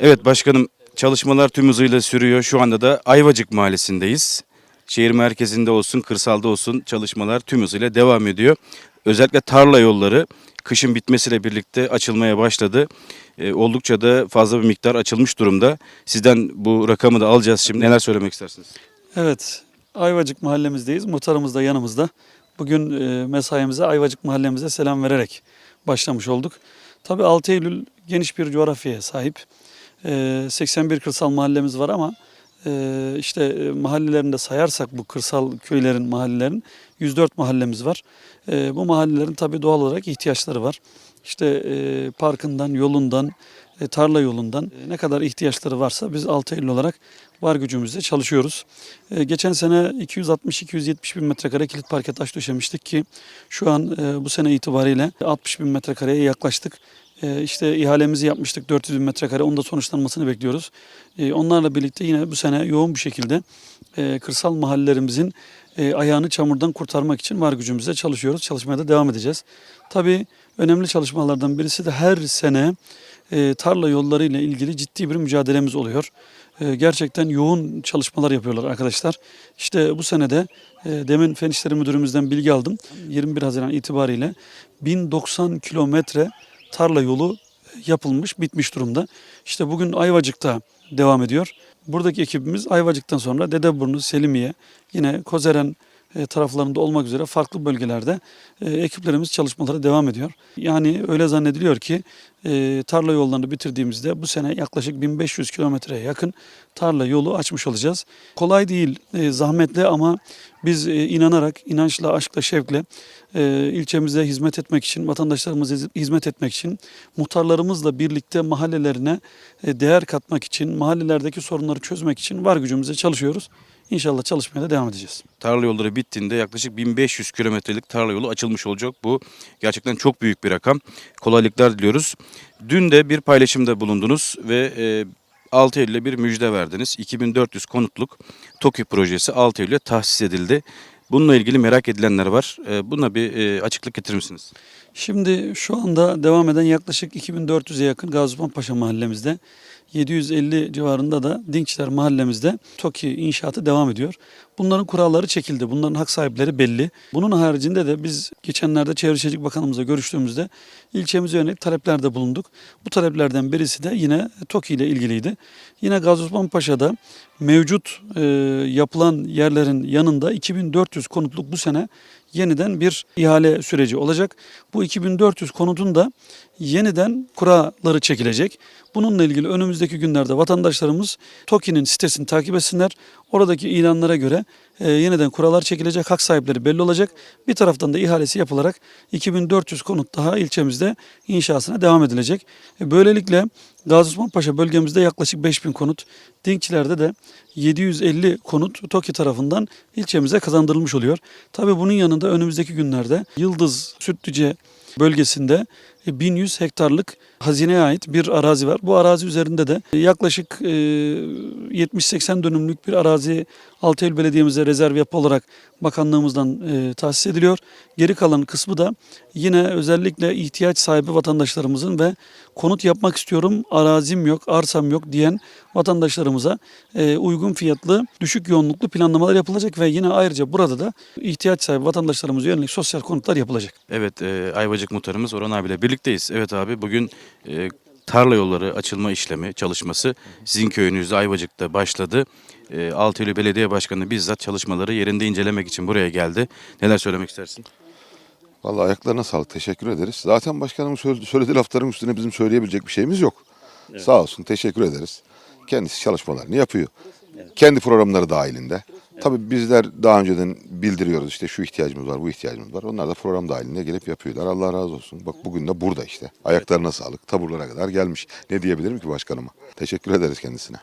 Evet başkanım çalışmalar tüm hızıyla sürüyor. Şu anda da Ayvacık Mahallesi'ndeyiz. Şehir merkezinde olsun, kırsalda olsun çalışmalar tüm hızıyla devam ediyor. Özellikle tarla yolları kışın bitmesiyle birlikte açılmaya başladı. Ee, oldukça da fazla bir miktar açılmış durumda. Sizden bu rakamı da alacağız şimdi. Neler söylemek istersiniz? Evet, Ayvacık mahallemizdeyiz. Muhtarımız da yanımızda. Bugün e, mesaimize Ayvacık mahallemize selam vererek başlamış olduk. Tabii 6 Eylül geniş bir coğrafyaya sahip. E, 81 kırsal mahallemiz var ama e, işte e, mahallelerinde sayarsak bu kırsal köylerin, mahallelerin 104 mahallemiz var. E, bu mahallelerin tabii doğal olarak ihtiyaçları var. İşte parkından, yolundan, tarla yolundan ne kadar ihtiyaçları varsa biz 6 Eylül olarak var gücümüzle çalışıyoruz. Geçen sene 260-270 bin metrekare kilit parke taş döşemiştik ki şu an bu sene itibariyle 60 bin metrekareye yaklaştık. E, işte ihalemizi yapmıştık 400 bin metrekare. Onun da sonuçlanmasını bekliyoruz. E, onlarla birlikte yine bu sene yoğun bir şekilde e, kırsal mahallelerimizin e, ayağını çamurdan kurtarmak için var gücümüzle çalışıyoruz. Çalışmaya da devam edeceğiz. Tabii önemli çalışmalardan birisi de her sene e, tarla yolları ile ilgili ciddi bir mücadelemiz oluyor. Gerçekten yoğun çalışmalar yapıyorlar arkadaşlar. İşte bu senede e, demin Fen İşleri Müdürümüzden bilgi aldım. 21 Haziran itibariyle 1090 kilometre tarla yolu yapılmış, bitmiş durumda. İşte bugün Ayvacık'ta devam ediyor. Buradaki ekibimiz Ayvacık'tan sonra Dedeburnu, Selimiye, yine Kozeren taraflarında olmak üzere farklı bölgelerde e, ekiplerimiz çalışmalara devam ediyor. Yani öyle zannediliyor ki e, tarla yollarını bitirdiğimizde bu sene yaklaşık 1500 kilometreye yakın tarla yolu açmış olacağız. Kolay değil, e, zahmetli ama biz e, inanarak, inançla, aşkla, şevkle e, ilçemize hizmet etmek için, vatandaşlarımıza hiz- hizmet etmek için, muhtarlarımızla birlikte mahallelerine e, değer katmak için, mahallelerdeki sorunları çözmek için var gücümüzle çalışıyoruz. İnşallah çalışmaya da devam edeceğiz. Tarla yolları bittiğinde yaklaşık 1500 kilometrelik tarla yolu açılmış olacak. Bu gerçekten çok büyük bir rakam. Kolaylıklar diliyoruz. Dün de bir paylaşımda bulundunuz ve e, 6 Eylül'e bir müjde verdiniz. 2400 konutluk TOKİ projesi 6 Eylül'e tahsis edildi. Bununla ilgili merak edilenler var. E, buna bir e, açıklık getirir misiniz? Şimdi şu anda devam eden yaklaşık 2400'e yakın Gaziosman Paşa mahallemizde 750 civarında da Dinçler mahallemizde TOKİ inşaatı devam ediyor. Bunların kuralları çekildi. Bunların hak sahipleri belli. Bunun haricinde de biz geçenlerde Çevre Şehircilik Bakanımızla görüştüğümüzde ilçemize yönelik taleplerde bulunduk. Bu taleplerden birisi de yine TOKİ ile ilgiliydi. Yine Gazi Osman Paşa'da mevcut e, yapılan yerlerin yanında 2400 konutluk bu sene yeniden bir ihale süreci olacak. Bu 2400 konutun da yeniden kuralları çekilecek. Bununla ilgili önümüzdeki günlerde vatandaşlarımız TOKİ'nin sitesini takip etsinler. Oradaki ilanlara göre e, yeniden kurallar çekilecek, hak sahipleri belli olacak. Bir taraftan da ihalesi yapılarak 2400 konut daha ilçemizde inşasına devam edilecek. E, böylelikle Gazi Osman Paşa bölgemizde yaklaşık 5000 konut, Dinkçiler'de de 750 konut TOKİ tarafından ilçemize kazandırılmış oluyor. Tabii bunun yanında önümüzdeki günlerde Yıldız Sütlüce bölgesinde e, 1100 hektarlık hazineye ait bir arazi var. Bu arazi üzerinde de yaklaşık e, 70-80 dönümlük bir arazi Altayül Belediye'mize rezerv yapı olarak bakanlığımızdan e, tahsis ediliyor. Geri kalan kısmı da yine özellikle ihtiyaç sahibi vatandaşlarımızın ve konut yapmak istiyorum, arazim yok, arsam yok diyen vatandaşlarımıza e, uygun fiyatlı, düşük yoğunluklu planlamalar yapılacak ve yine ayrıca burada da ihtiyaç sahibi vatandaşlarımıza yönelik sosyal konutlar yapılacak. Evet, e, Ayvacık muhtarımız Orhan abiyle birlikteyiz. Evet abi bugün e, tarla yolları açılma işlemi, çalışması sizin köyünüzde Ayvacık'ta başladı. E, 6 Eylül Belediye Başkanı bizzat çalışmaları yerinde incelemek için buraya geldi. Neler söylemek istersin? Vallahi ayaklarına sağlık. Teşekkür ederiz. Zaten başkanımın söyledi- söylediği lafların üstüne bizim söyleyebilecek bir şeyimiz yok. Sağ olsun. Teşekkür ederiz. Kendisi çalışmalarını yapıyor. Kendi programları dahilinde. Tabii bizler daha önceden bildiriyoruz işte şu ihtiyacımız var, bu ihtiyacımız var. Onlar da program dahilinde gelip yapıyorlar. Allah razı olsun. Bak bugün de burada işte. Ayaklarına sağlık. Taburlara kadar gelmiş. Ne diyebilirim ki başkanıma? Teşekkür ederiz kendisine.